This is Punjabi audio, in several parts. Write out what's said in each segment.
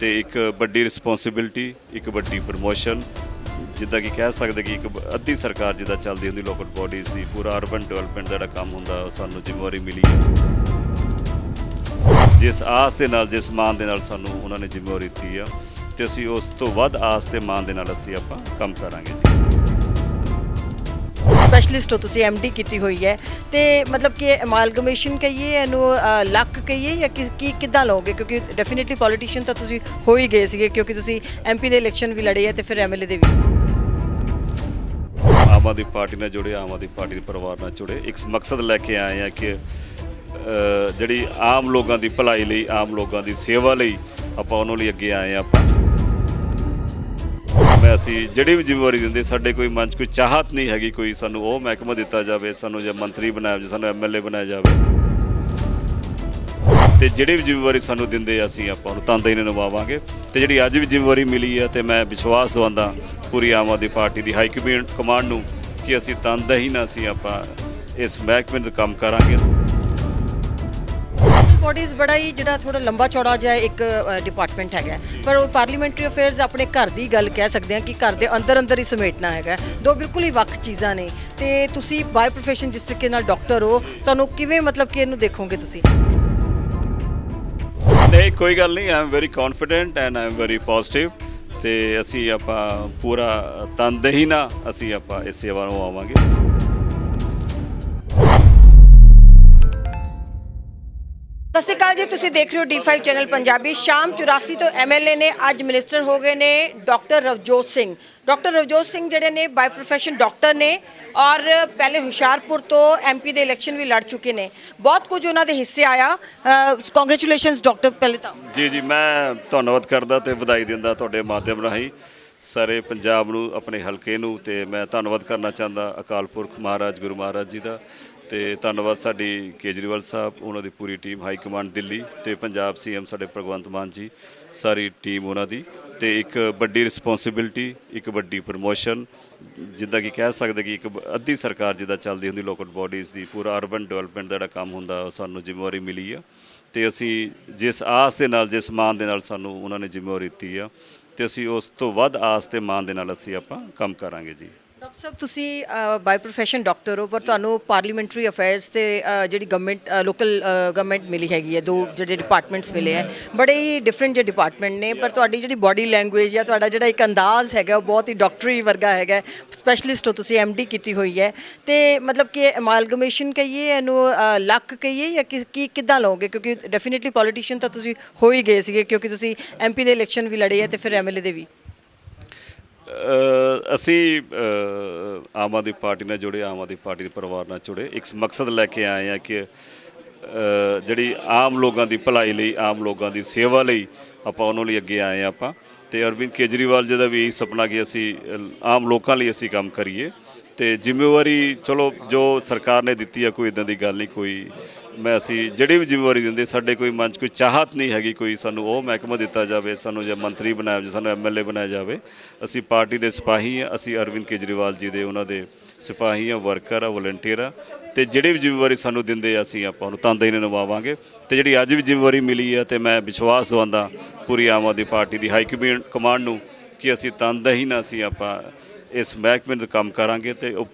ਤੇ ਇੱਕ ਵੱਡੀ ਰਿਸਪੌਂਸਿਬਿਲਟੀ ਇੱਕ ਵੱਡੀ ਪ੍ਰਮੋਸ਼ਨ ਜਿੱਦਾਂ ਕਿ ਕਹਿ ਸਕਦੇ ਕਿ ਇੱਕ ਅੱਧੀ ਸਰਕਾਰ ਜਿੱਦਾਂ ਚੱਲਦੀ ਹੁੰਦੀ ਲੋਕਲ ਬਾਡੀਜ਼ ਦੀ, ਪੂਰਾ ਅਰਬਨ ਡਿਵੈਲਪਮੈਂਟ ਦਾ ਜਿਹੜਾ ਕੰਮ ਹੁੰਦਾ, ਉਹ ਸਾਨੂੰ ਜ਼ਿੰਮੇਵਾਰੀ ਮਿਲੀ ਹੈ। ਜਿਸ ਆਸ ਦੇ ਨਾਲ, ਜਿਸ ਮਾਨ ਦੇ ਨਾਲ ਸਾਨੂੰ ਉਹਨਾਂ ਨੇ ਜ਼ਿੰਮੇਵਾਰੀ ਦਿੱਤੀ ਆ, ਤੇ ਅਸੀਂ ਉਸ ਤੋਂ ਵੱਧ ਆਸ ਤੇ ਮਾਨ ਦੇ ਨਾਲ ਅਸੀਂ ਆਪਾਂ ਕੰਮ ਕਰਾਂਗੇ ਜੀ। ਸਪੈਸ਼ਲਿਸਟ ਹੋ ਤੁਸੀਂ ਐਮਡੀ ਕੀਤੀ ਹੋਈ ਹੈ, ਤੇ ਮਤਲਬ ਕਿ ਐਮਾਲਗਮੇਸ਼ਨ ਕਹੀਏ, ਇਹਨੂੰ ਲੱਕ ਕਹੀਏ ਜਾਂ ਕਿ, ਕੀ, ਕਿੱਦਾਂ ਲਓਗੇ? ਕਿਉਂਕਿ ਡੈਫੀਨਿਟਲੀ ਪੋਲੀਟੀਸ਼ੀਅਨ ਤਾਂ ਤੁਸੀਂ ਹੋ ਹੀ ਗਏ ਸੀਗੇ, ਕਿਉਂਕਿ ਤੁਸੀਂ ਐਮਪੀ ਦੇ ਇਲੈਕਸ਼ਨ ਵੀ ਲੜੇ ਹੈ ਤੇ ਫਿਰ ਐਮਐਲਏ ਦੇ ਵੀ। ਆਮ ਆਦਮੀ ਪਾਰਟੀ ਨਾਲ ਜੁੜੇ, ਆਮ ਆਦਮੀ ਪਾਰਟੀ ਦੇ ਪਰਿਵਾਰ ਨਾਲ ਜੁੜੇ। ਇੱਕ ਮਕਸਦ ਲੈ ਕੇ ਆਏ ਆ ਕਿ ਜਿਹੜੀ ਆਮ ਲੋਕਾਂ ਦੀ ਭਲਾਈ ਲਈ, ਆਮ ਲੋਕਾਂ ਦੀ ਸੇਵਾ ਲਈ ਆਪਾਂ ਉਹਨਾਂ ਲਈ ਅੱਗੇ ਆਏ ਆ ਆਪਾਂ। ਮੈਂ ਅਸੀਂ ਜਿਹੜੀ ਵੀ ਜ਼ਿੰਮੇਵਾਰੀ ਦਿੰਦੇ, ਸਾਡੇ ਕੋਈ ਮਨ 'ਚ ਕੋਈ ਚਾਹਤ ਨਹੀਂ ਹੈਗੀ, ਕੋਈ ਸਾਨੂੰ ਉਹ ਮਹਿਕਮਾ ਦਿੱਤਾ ਜਾਵੇ, ਸਾਨੂੰ ਜਾਂ ਮੰਤਰੀ ਬਣਾਇਆ ਜਾਵੇ, ਸਾਨੂੰ ਐਮਐਲਏ ਬਣਾਇਆ ਜਾਵੇ। ਤੇ ਜਿਹੜੀ ਵੀ ਜ਼ਿੰਮੇਵਾਰੀ ਸਾਨੂੰ ਦਿੰਦੇ ਆ, ਅਸੀਂ ਆਪਾਂ ਉਹਨੂੰ ਤਨਦੇਹੀ ਨਾਲ ਨਿਭਾਵਾਂਗੇ। ਤੇ ਜਿਹੜੀ ਅੱਜ ਵੀ ਜ਼ਿੰਮੇਵਾਰੀ ਮਿਲੀ ਹੈ ਤੇ ਮੈਂ ਵਿਸ਼ਵਾਸ ਦਵਾਉਂਦਾ ਪੂਰੀ ਆਮ ਆਦਮੀ ਪਾਰਟੀ ਦੀ ਹਾਈ ਕਮਾਂਡ ਕਮਾਂਡ ਨੂੰ ਕਿ ਅਸੀਂ ਤਨਦੇਹੀ ਨਾਲ ਅਸੀਂ ਆਪਾਂ ਇਸ ਮਹਿਕਮੇ ਦਾ ਕੰਮ ਕਰਾਂਗੇ। ਬੋਡੀਜ਼ ਬੜਾ ਹੀ ਜਿਹੜਾ ਥੋੜਾ ਲੰਬਾ ਚੌੜਾ ਜਿਹਾ ਇੱਕ ਡਿਪਾਰਟਮੈਂਟ ਹੈਗਾ ਪਰ ਉਹ ਪਾਰਲੀਮੈਂਟਰੀ ਅਫੇਅਰਸ ਆਪਣੇ ਘਰ ਦੀ ਗੱਲ ਕਹਿ ਸਕਦੇ ਹਾਂ ਕਿ ਘਰ ਦੇ ਅੰਦਰ ਅੰਦਰ ਹੀ ਸਮੇਟਣਾ ਹੈਗਾ ਦੋ ਬਿਲਕੁਲ ਹੀ ਵੱਖ ਚੀਜ਼ਾਂ ਨੇ। ਤੇ ਤੁਸੀਂ ਬਾਈ ਪ੍ਰੋਫੈਸ਼ਨ ਜਿਸ ਤਰੀਕੇ ਨਾਲ ਡਾਕਟਰ ਹੋ ਤੁਹਾਨੂੰ ਕਿਵੇਂ ਮਤਲਬ ਕਿ ਇਹਨੂੰ ਦੇਖੋਗੇ ਤੁਸੀਂ? ਨਹੀਂ ਕੋਈ ਗੱਲ ਨਹੀਂ I am very confident and I am very positive ਤੇ ਅਸੀਂ ਆਪਾਂ ਪੂਰਾ ਤਨਦੇਹੀ ਨਾਲ ਅਸੀਂ ਆਪਾਂ ਇਸ ਸੇਵਾ ਨੂੰ ਆਵਾਂਗੇ। ਸਤਿ ਸ਼੍ਰੀ ਅਕਾਲ ਜੀ, ਤੁਸੀਂ ਦੇਖ ਰਹੇ ਹੋ D5 ਚੈਨਲ ਪੰਜਾਬੀ। ਸ਼ਾਮ 84 ਤੋਂ ਐਮਐਲਏ ਨੇ ਅੱਜ ਮਿਨਿਸਟਰ ਹੋ ਗਏ ਨੇ ਡਾਕਟਰ ਰਵਜੋਤ ਸਿੰਘ। ਡਾਕਟਰ ਰਵਜੋਤ ਸਿੰਘ ਜਿਹੜੇ ਨੇ ਬਾਈ ਪ੍ਰੋਫੈਸ਼ਨ ਡਾਕਟਰ ਨੇ ਔਰ ਪਹਿਲੇ ਹੁਸ਼ਿਆਰਪੁਰ ਤੋਂ ਐਮਪੀ ਦੇ ਇਲੈਕਸ਼ਨ ਵੀ ਲੜ ਚੁੱਕੇ ਨੇ। ਬਹੁਤ ਕੁਝ ਉਹਨਾਂ ਦੇ ਹਿੱਸੇ ਆਇਆ। ਕੰਗ੍ਰੈਚੁਲੇਸ਼ਨਸ ਡਾਕਟਰ ਪਹਿਲੇ ਤਾਂ ਜੀ ਜੀ, ਮੈਂ ਧੰਨਵਾਦ ਕਰਦਾ ਤੇ ਵਧਾਈ ਦਿੰਦਾ ਤੁਹਾਡੇ ਮਾਧਿਅਮ ਰਾਹੀਂ। ਸਾਰੇ ਪੰਜਾਬ ਨੂੰ ਆਪਣੇ ਹਲਕੇ ਨੂੰ ਤੇ ਮੈਂ ਧੰਨਵਾਦ ਕਰਨਾ ਚਾਹੁੰਦਾ ਅਕਾਲ ਪੁਰਖ ਮਹਾਰਾਜ, ਗੁਰੂ ਮਹਾਰਾਜ ਜੀ ਦਾ। ਤੇ ਧੰਨਵਾਦ ਸਾਡੀ ਕੇਜਰੀਵਾਲ ਸਾਹਿਬ, ਉਹਨਾਂ ਦੀ ਪੂਰੀ ਟੀਮ, ਹਾਈ ਕਮਾਂਡ ਦਿੱਲੀ ਤੇ ਪੰਜਾਬ ਸੀਐਮ ਸਾਡੇ ਭਗਵੰਤ ਮਾਨ ਜੀ, ਸਾਰੀ ਟੀਮ ਉਹਨਾਂ ਦੀ ਤੇ ਇੱਕ ਵੱਡੀ ਰਿਸਪੌਂਸਿਬਿਲਟੀ ਇੱਕ ਵੱਡੀ ਪ੍ਰਮੋਸ਼ਨ ਜਿੱਦਾਂ ਕਿ ਕਹਿ ਸਕਦੇ ਕਿ ਇੱਕ ਅੱਧੀ ਸਰਕਾਰ ਜਿੱਦਾਂ ਚੱਲਦੀ ਹੁੰਦੀ ਲੋਕਲ ਬਾਡੀਜ਼ ਦੀ, ਪੂਰਾ ਅਰਬਨ ਡਿਵੈਲਪਮੈਂਟ ਦਾ ਜਿਹੜਾ ਕੰਮ ਹੁੰਦਾ, ਉਹ ਸਾਨੂੰ ਜ਼ਿੰਮੇਵਾਰੀ ਮਿਲੀ ਆ। ਤੇ ਅਸੀਂ ਜਿਸ ਆਸ ਦੇ ਨਾਲ, ਜਿਸ ਮਾਨ ਦੇ ਨਾਲ ਸਾਨੂੰ ਉਹਨਾਂ ਨੇ ਜ਼ਿੰਮੇਵਾਰੀ ਦਿੱਤੀ ਆ, ਤੇ ਅਸੀਂ ਉਸ ਤੋਂ ਵੱਧ ਆਸ ਤੇ ਮਾਨ ਦੇ ਨਾਲ ਅਸੀਂ ਆਪਾਂ ਕੰਮ ਕਰਾਂਗੇ ਜੀ। ਡਾਕਟਰ ਸਾਹਿਬ ਤੁਸੀਂ ਬਾਈ ਪ੍ਰੋਫੈਸ਼ਨ ਡਾਕਟਰ ਹੋ ਪਰ ਤੁਹਾਨੂੰ ਪਾਰਲੀਮੈਂਟਰੀ ਅਫੇਅਰਸ ਤੇ ਅ, ਜਿਹੜੀ ਗਵਰਨਮੈਂਟ ਲੋਕਲ ਗਵਰਨਮੈਂਟ ਮਿਲੀ ਹੈਗੀ ਹੈ ਦੋ ਜਿਹੜੇ ਡਿਪਾਰਟਮੈਂਟਸ ਮਿਲੇ ਹੈ ਬੜੇ ਹੀ ਡਿਫਰੈਂਟ ਜਿਹੇ ਡਿਪਾਰਟਮੈਂਟ ਨੇ ਪਰ ਤੁਹਾਡੀ ਜਿਹੜੀ ਬਾਡੀ ਲੈਂਗੁਏਜ ਜਾਂ ਤੁਹਾਡਾ ਜਿਹੜਾ ਇੱਕ ਅੰਦਾਜ਼ ਹੈਗਾ ਉਹ ਬਹੁਤ ਹੀ ਡਾਕਟਰੀ ਵਰਗਾ ਹੈਗਾ ਸਪੈਸ਼ਲਿਸਟ ਹੋ ਤੁਸੀਂ ਐਮਡੀ ਕੀਤੀ ਹੋਈ ਹੈ ਤੇ ਮਤਲਬ ਕਿ ਐਮਾਲਗਮੇਸ਼ਨ ਕਹੀਏ ਇਹਨੂੰ ਅ, ਲੱਕ ਕਹੀਏ ਜਾਂ ਕਿ ਕੀ ਕਿੱਦਾਂ ਲਓਗੇ? ਕਿਉਂਕਿ ਡੈਫੀਨਿਟਲੀ ਪੋਲੀਟੀਸ਼ੀਅਨ ਤਾਂ ਤੁਸੀਂ ਹੋ ਹੀ ਗਏ ਸੀਗੇ ਕਿਉਂਕਿ ਤੁਸੀਂ ਐਮਪੀ ਦੇ ਇਲੈਕਸ਼ਨ ਵੀ ਲੜੇ ਹੈ ਤੇ ਫਿਰ ਐਮਐਲਏ ਦੇ ਵੀ। ਅਸੀਂ ਆਮ ਆਦਮੀ ਪਾਰਟੀ ਨਾਲ ਜੁੜੇ, ਆਮ ਆਦਮੀ ਪਾਰਟੀ ਦੇ ਪਰਿਵਾਰ ਨਾਲ ਜੁੜੇ। ਇੱਕ ਮਕਸਦ ਲੈ ਕੇ ਆਏ ਆ ਕਿ ਜਿਹੜੀ ਆਮ ਲੋਕਾਂ ਦੀ ਭਲਾਈ ਲਈ, ਆਮ ਲੋਕਾਂ ਦੀ ਸੇਵਾ ਲਈ ਆਪਾਂ ਉਹਨਾਂ ਲਈ ਅੱਗੇ ਆਏ ਆ ਆਪਾਂ। ਤੇ ਅਰਵਿੰਦ ਕੇਜਰੀਵਾਲ ਜੀ ਦਾ ਵੀ ਇਹੀ ਸੁਪਨਾ ਕਿ ਅਸੀਂ ਆਮ ਲੋਕਾਂ ਲਈ ਅਸੀਂ ਕੰਮ ਕਰੀਏ। ਤੇ ਜ਼ਿੰਮੇਵਾਰੀ ਚਲੋ ਜੋ ਸਰਕਾਰ ਨੇ ਦਿੱਤੀ ਆ, ਕੋਈ ਇਦਾਂ ਦੀ ਗੱਲ ਨਹੀਂ, ਕੋਈ ਮੈਂ ਅਸੀਂ ਜਿਹੜੀ ਵੀ ਜ਼ਿੰਮੇਵਾਰੀ ਦਿੰਦੇ, ਸਾਡੇ ਕੋਈ ਮਨ 'ਚ ਕੋਈ ਚਾਹਤ ਨਹੀਂ ਹੈਗੀ, ਕੋਈ ਸਾਨੂੰ ਉਹ ਮਹਿਕਮਾ ਦਿੱਤਾ ਜਾਵੇ, ਸਾਨੂੰ ਜਾਂ ਮੰਤਰੀ ਬਣਾਇਆ ਜਾਵੇ, ਸਾਨੂੰ ਐਮਐਲਏ ਬਣਾਇਆ ਜਾਵੇ, ਅਸੀਂ ਪਾਰਟੀ ਦੇ ਸਿਪਾਹੀ ਆ, ਅਸੀਂ ਅਰਵਿੰਦ ਕੇਜਰੀਵਾਲ ਜੀ ਦੇ ਉਹਨਾਂ ਦੇ ਸਿਪਾਹੀ ਆ, ਵਰਕਰ ਆ, ਵਲੰਟੀਅਰ ਆ, ਤੇ ਜਿਹੜੀ ਵੀ ਜ਼ਿੰਮੇਵਾਰੀ ਸਾਨੂੰ ਦਿੰਦੇ ਆ, ਅਸੀਂ ਆਪਾਂ ਉਹਨੂੰ ਤਨਦੇਹੀ ਨਾਲ ਨਿਭਾਵਾਂਗੇ, ਤੇ ਜਿਹੜੀ ਅੱਜ ਵੀ ਜ਼ਿੰਮੇਵਾਰੀ ਮਿਲੀ ਆ, ਤੇ ਮੈਂ ਵਿਸ਼ਵਾਸ ਦਵਾਉਂਦਾ ਪੂਰੀ ਆਮ ਆਦਮੀ ਪਾਰਟੀ ਦੀ ਹਾਈ ਕਮਾਂਡ ਕਮਾਂਡ ਨੂੰ ਕਿ ਅਸੀਂ ਤਨਦੇਹੀ ਨਾਲ ਅਸੀਂ ਆਪਾਂ ਇਸ ਮਹਿਕਮੇ ਦਾ ਕੰਮ ਕਰਾਂਗੇ ਤੇ ਉਹ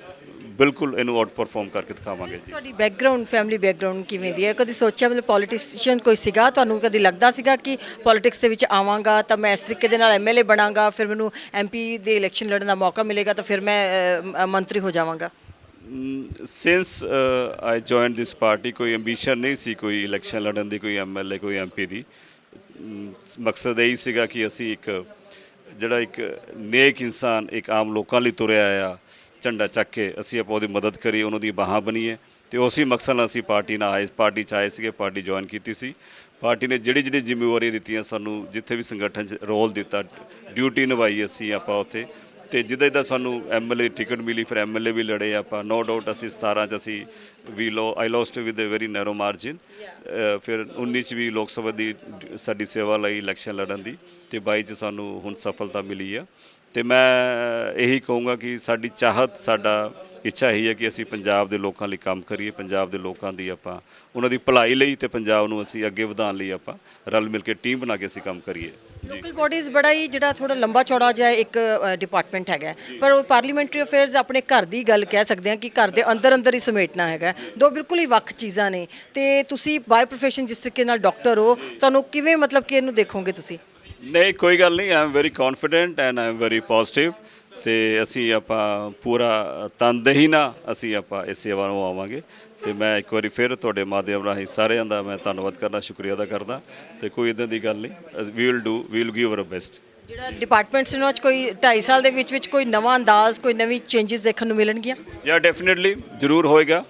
ਬਿਲਕੁਲ ਇਹਨੂੰ ਆਊਟ ਪਰਫਾਰਮ ਕਰਕੇ ਦਿਖਾਵਾਂਗੇ ਜੀ। ਤੁਹਾਡੀ ਬੈਕਗ੍ਰਾਉਂਡ ਫੈਮਿਲੀ ਬੈਕਗ੍ਰਾਉਂਡ ਕਿਵੇਂ ਦੀ ਹੈ? ਕਦੀ ਸੋਚਿਆ ਮਤਲਬ ਪੋਲੀਟੀਸ਼ੀਅਨ ਕੋਈ ਸੀਗਾ? ਤੁਹਾਨੂੰ ਕਦੀ ਲੱਗਦਾ ਸੀਗਾ ਕਿ ਪੋਲਿਟਿਕਸ ਦੇ ਵਿੱਚ ਆਵਾਂਗਾ ਤਾਂ ਮੈਂ ਇਸ ਤਰੀਕੇ ਦੇ ਨਾਲ ਐਮਐਲਏ ਬਣਾਂਗਾ ਫਿਰ ਮੈਨੂੰ ਐਮਪੀ ਦੇ ਇਲੈਕਸ਼ਨ ਲੜਨ ਦਾ ਮੌਕਾ ਮਿਲੇਗਾ ਤਾਂ ਫਿਰ ਮੈਂ ਮੰਤਰੀ ਹੋ ਜਾਵਾਂਗਾ? Since I joined this party ਕੋਈ ਐਂਬੀਸ਼ਨ ਨਹੀਂ ਸੀ ਕੋਈ ਇਲੈਕਸ਼ਨ ਲੜਨ ਦੀ ਕੋਈ ਐਮਐਲਏ ਕੋਈ ਐਮਪੀ ਦੀ। ਮਕਸਦ ਇਹ ਸੀਗਾ ਕਿ ਅਸੀਂ ਇੱਕ ਜਿਹੜਾ ਇੱਕ ਨੇਕ ਇਨਸਾਨ ਇੱਕ ਆਮ ਲੋਕਾਂ ਲਈ ਤੁਰਿਆ ਆਇਆ ਝੰਡਾ ਚੱਕ ਕੇ ਅਸੀਂ ਆਪਾਂ ਉਹਦੀ ਮਦਦ ਕਰੀਏ, ਉਹਨਾਂ ਦੀ ਬਾਹਾਂ ਬਣੀਏ। ਤੇ ਉਸੇ ਮਕਸਦ ਨਾਲ ਅਸੀਂ ਪਾਰਟੀ ਨਾਲ ਆਏ, ਪਾਰਟੀ ਚ ਆਏ ਸੀਗੇ, ਪਾਰਟੀ ਜੁਆਇਨ ਕੀਤੀ ਸੀ। ਪਾਰਟੀ ਨੇ ਜਿਹੜੀ ਜਿਹੜੀ ਜ਼ਿੰਮੇਵਾਰੀਆਂ ਦਿੱਤੀਆਂ ਸਾਨੂੰ, ਜਿੱਥੇ ਵੀ ਸੰਗਠਨ 'ਚ ਰੋਲ ਦਿੱਤਾ ਡਿਊਟੀ ਨਿਭਾਈ ਅਸੀਂ ਆਪਾਂ ਉੱਥੇ। ਤੇ ਜਿੱਦਾਂ ਜਿੱਦਾਂ ਸਾਨੂੰ ਐਮਐਲਏ ਟਿਕਟ ਮਿਲੀ ਫਿਰ ਐਮਐਲਏ ਵੀ ਲੜੇ ਆਪਾਂ। ਨੋ ਡਾਊਟ ਅਸੀਂ 17 ਚ ਅਸੀਂ ਵੀ ਲੋ I lost with a very narrow margin ਫਿਰ 19 ਚ ਵੀ ਲੋਕ ਸਭਾ ਦੀ ਸਾਡੀ ਸੇਵਾ ਲਈ ਇਲੈਕਸ਼ਨ ਲੜਨ ਦੀ ਤੇ 22 ਚ ਸਾਨੂੰ ਹੁਣ ਸਫਲਤਾ ਮਿਲੀ ਆ। ਤੇ ਮੈਂ ਇਹੀ ਕਹੂੰਗਾ ਕਿ ਸਾਡੀ ਚਾਹਤ ਸਾਡਾ ਇੱਛਾ ਇਹੀ ਹੈ ਕਿ ਅਸੀਂ ਪੰਜਾਬ ਦੇ ਲੋਕਾਂ ਲਈ ਕੰਮ ਕਰੀਏ ਪੰਜਾਬ ਦੇ ਲੋਕਾਂ ਦੀ ਆਪਾਂ ਉਹਨਾਂ ਦੀ ਭਲਾਈ ਲਈ ਤੇ ਪੰਜਾਬ ਨੂੰ ਅਸੀਂ ਅੱਗੇ ਵਧਾਉਣ ਲਈ ਆਪਾਂ ਰਲ ਮਿਲ ਕੇ ਟੀਮ ਬਣਾ ਕੇ ਅਸੀਂ ਕੰਮ ਕਰੀਏ। ਲੋਕਲ ਬਾਡੀਜ਼ ਬੜਾ ਹੀ ਜਿਹੜਾ ਥੋੜਾ ਲੰਬਾ ਚੌੜਾ ਜਿਹਾ ਇੱਕ ਡਿਪਾਰਟਮੈਂਟ ਹੈਗਾ। ਪਰ ਉਹ ਪਾਰਲੀਮੈਂਟਰੀ ਅਫੇਅਰਸ ਆਪਣੇ ਘਰ ਦੀ ਗੱਲ ਕਹਿ ਸਕਦੇ ਹਾਂ ਕਿ ਘਰ ਦੇ ਅੰਦਰ ਅੰਦਰ ਹੀ ਸਮੇਟਣਾ ਹੈਗਾ। ਦੋ ਬਿਲਕੁਲ ਹੀ ਵੱਖ ਚੀਜ਼ਾਂ ਨੇ। ਤੇ ਤੁਸੀਂ ਬਾਈ ਪ੍ਰੋਫੈਸ਼ਨ ਜਿਸ ਤਰੀਕੇ ਨਾਲ ਡਾਕਟਰ ਹੋ ਤੁਹਾਨੂੰ ਕਿਵੇਂ ਮਤਲਬ ਕਿ ਇਹਨੂੰ ਦੇਖੋਗੇ ਤੁਸੀਂ? ਨਹੀਂ ਕੋਈ ਗੱਲ ਨਹੀਂ I am very confident and I am very positive ਤੇ ਅਸੀਂ ਆਪਾਂ ਪੂਰਾ ਤਨਦੇਹੀ ਨਾਲ ਅਸੀਂ ਆਪਾਂ ਇਸ ਸੇਵਾ ਨੂੰ ਆਵਾਂਗੇ। ਤੇ ਮੈਂ ਇੱਕ ਵਾਰੀ ਫਿਰ ਤੁਹਾਡੇ ਮਾਧਿਅਮ ਰਾਹੀਂ ਸਾਰਿਆਂ ਦਾ ਮੈਂ ਧੰਨਵਾਦ ਕਰਨਾ ਸ਼ੁਕਰੀਆ ਅਦਾ ਕਰਦਾ। ਤੇ ਕੋਈ ਇਦਾਂ ਦੀ ਗੱਲ ਨਹੀਂ we will do we will give our best ਜਿਹੜਾ ਡਿਪਾਰਟਮੈਂਟਸ ਨੇ 'ਚ ਕੋਈ 2.5 ਸਾਲ ਦੇ ਵਿੱਚ ਵਿੱਚ ਕੋਈ ਨਵਾਂ ਅੰਦਾਜ਼ ਕੋਈ ਨਵੀਂ ਚੇਂਜਸ ਦੇਖਣ ਨੂੰ ਮਿਲਣਗੀਆਂ? ਯਾ ਡੈਫੀਨਿਟਲੀ ਜ਼ਰੂਰ ਹੋਏਗਾ।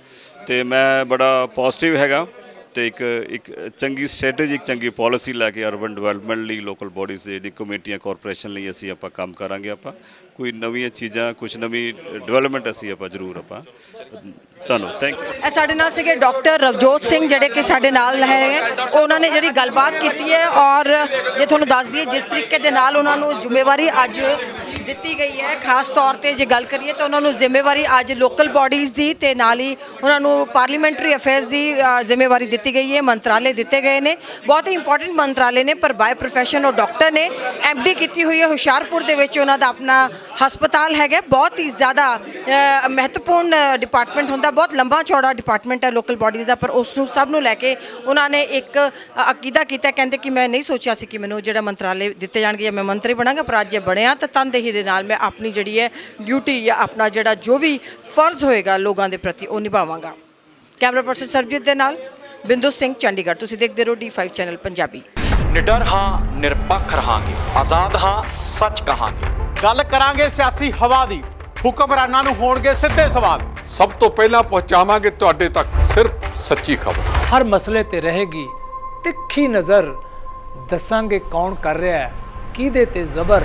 ਤੇ ਮੈਂ ਬੜਾ ਪੋਜ਼ਿਟਿਵ ਹੈਗਾ। ਤੇ ਇੱਕ ਇੱਕ ਚੰਗੀ ਸਟ੍ਰੈਟਜੀ ਇੱਕ ਚੰਗੀ ਪਾਲਿਸੀ ਲੈ ਕੇ ਅਰਬਨ ਡਿਵੈਲਪਮੈਂਟ ਲਈ ਲੋਕਲ ਬਾਡੀਜ਼ ਦੇ ਜਿਹੜੀ ਕਮੇਟੀਆਂ, ਕਾਰਪੋਰੇਸ਼ਨ ਲਈ ਅਸੀਂ ਆਪਾਂ ਕੰਮ ਕਰਾਂਗੇ ਆਪਾਂ। ਕੋਈ ਨਵੀਆਂ ਚੀਜ਼ਾਂ ਕੁਝ ਨਵੀਂ ਡਿਵੈਲਪਮੈਂਟ ਅਸੀਂ ਆਪਾਂ ਜ਼ਰੂਰ ਆਪਾਂ ਤੁਹਾਨੂੰ ਥੈਂਕ ਯੂ ਸਾਡੇ ਨਾਲ ਸੀਗੇ ਡਾਕਟਰ ਰਵਜੋਤ ਸਿੰਘ, ਜਿਹੜੇ ਕਿ ਸਾਡੇ ਨਾਲ ਹੈ ਉਹਨਾਂ ਨੇ ਜਿਹੜੀ ਗੱਲਬਾਤ ਕੀਤੀ ਹੈ ਔਰ ਜੇ ਤੁਹਾਨੂੰ ਦੱਸ ਦਈਏ, ਜਿਸ ਤਰੀਕੇ ਦੇ ਨਾਲ ਉਹਨਾਂ ਨੂੰ ਜ਼ਿੰਮੇਵਾਰੀ ਅੱਜ ਦਿੱਤੀ ਗਈ ਹੈ। ਖਾਸ ਤੌਰ ਤੇ ਜੇ ਗੱਲ ਕਰੀਏ ਤਾਂ ਉਹਨਾਂ ਨੂੰ ਜ਼ਿੰਮੇਵਾਰੀ ਅੱਜ ਲੋਕਲ ਬਾਡੀਜ਼ ਦੀ ਤੇ ਨਾਲ ਹੀ ਉਹਨਾਂ ਨੂੰ ਪਾਰਲੀਮੈਂਟਰੀ ਅਫੇਅਰਸ ਦੀ ਅ, ਜ਼ਿੰਮੇਵਾਰੀ ਦਿੱਤੀ ਗਈ ਹੈ। ਮੰਤਰਾਲੇ ਦਿੱਤੇ ਗਏ ਨੇ। ਬਹੁਤ ਹੀ ਇੰਪੋਰਟੈਂਟ ਮੰਤਰਾਲੇ ਨੇ ਪਰ ਬਾਏ ਪ੍ਰੋਫੈਸ਼ਨ ਉਹ ਡਾਕਟਰ ਨੇ। ਐਮਡੀ ਕੀਤੀ ਹੋਈ ਹੈ। ਹੁਸ਼ਿਆਰਪੁਰ ਦੇ ਵਿੱਚ ਉਹਨਾਂ ਦਾ ਆਪਣਾ ਹਸਪਤਾਲ ਹੈਗਾ। ਬਹੁਤ ਹੀ ਜ਼ਿਆਦਾ ਅ, ਮਹੱਤਵਪੂਰਨ ਡਿਪਾਰਟਮੈਂਟ ਹੁੰਦਾ। ਬਹੁਤ ਲੰਬਾ ਚੌੜਾ ਡਿਪਾਰਟਮੈਂਟ ਹੈ ਲੋਕਲ ਬਾਡੀਜ਼ ਦਾ ਪਰ ਉਸ ਨੂੰ ਸਭ ਨੂੰ ਲੈ ਕੇ ਉਹਨਾਂ ਨੇ ਇੱਕ ਅ, ਅਕੀਦਾ ਕੀਤਾ। ਕਹਿੰਦੇ ਕਿ ਮੈਂ ਨਹੀਂ ਸੋਚਿਆ ਸੀ ਕਿ ਮੈਨੂੰ ਜਿਹੜਾ ਮੰਤਰਾਲੇ ਦਿੱਤੇ ਜਾਣਗੇ ਜਾਂ ਮੈਂ ਮੰਤਰੀ ਬਣਾਂਗਾ ਪਰ ਅੱਜ ਜੇ ਬਣਿਆ ਤਾਂ ਤਨਦੇਹੀ ਦੇ ਨਾਲ ਮੈਂ ਆਪਣੀ ਜਿਹੜੀ ਹੈ ਡਿਊਟੀ ਜਾਂ ਆਪਣਾ ਜਿਹੜਾ ਜੋ ਵੀ ਫਰਜ਼ ਹੋਏਗਾ ਲੋਕਾਂ ਦੇ ਪ੍ਰਤੀ ਉਹ ਨਿਭਾਵਾਂਗਾ। ਕੈਮਰਾ ਪਰਸਨ ਸਰਬਜੀਤ ਦੇ ਨਾਲ ਬਿੰਦੂ ਸਿੰਘ ਚੰਡੀਗੜ੍ਹ ਤੁਸੀਂ ਦੇਖਦੇ ਰਹੋ D5 ਚੈਨਲ ਪੰਜਾਬੀ। ਨਿਡਰ ਹਾਂ ਨਿਰਪੱਖ ਰਹਾਂਗੇ। ਆਜ਼ਾਦ ਹਾਂ ਸੱਚ ਕਹਾਂਗੇ। ਗੱਲ ਕਰਾਂਗੇ ਸਿਆਸੀ ਹਵਾ ਦੀ। ਹੁਕਮਰਾਨਾਂ ਨੂੰ ਹੋਣਗੇ ਸਿੱਧੇ ਸਵਾਲ। ਸਭ ਤੋਂ ਪਹਿਲਾਂ ਪਹੁੰਚਾਵਾਂਗੇ ਤੁਹਾਡੇ ਤੱਕ ਸਿਰਫ ਸੱਚੀ ਖਬਰ। ਹਰ ਮਸਲੇ ਤੇ ਰਹੇਗੀ ਤਿੱਖੀ ਨਜ਼ਰ। ਦੱਸਾਂਗੇ ਕੌਣ ਕਰ ਰਿਹਾ ਹੈ ਕਿਹਦੇ ਤੇ ਜ਼ਬਰ।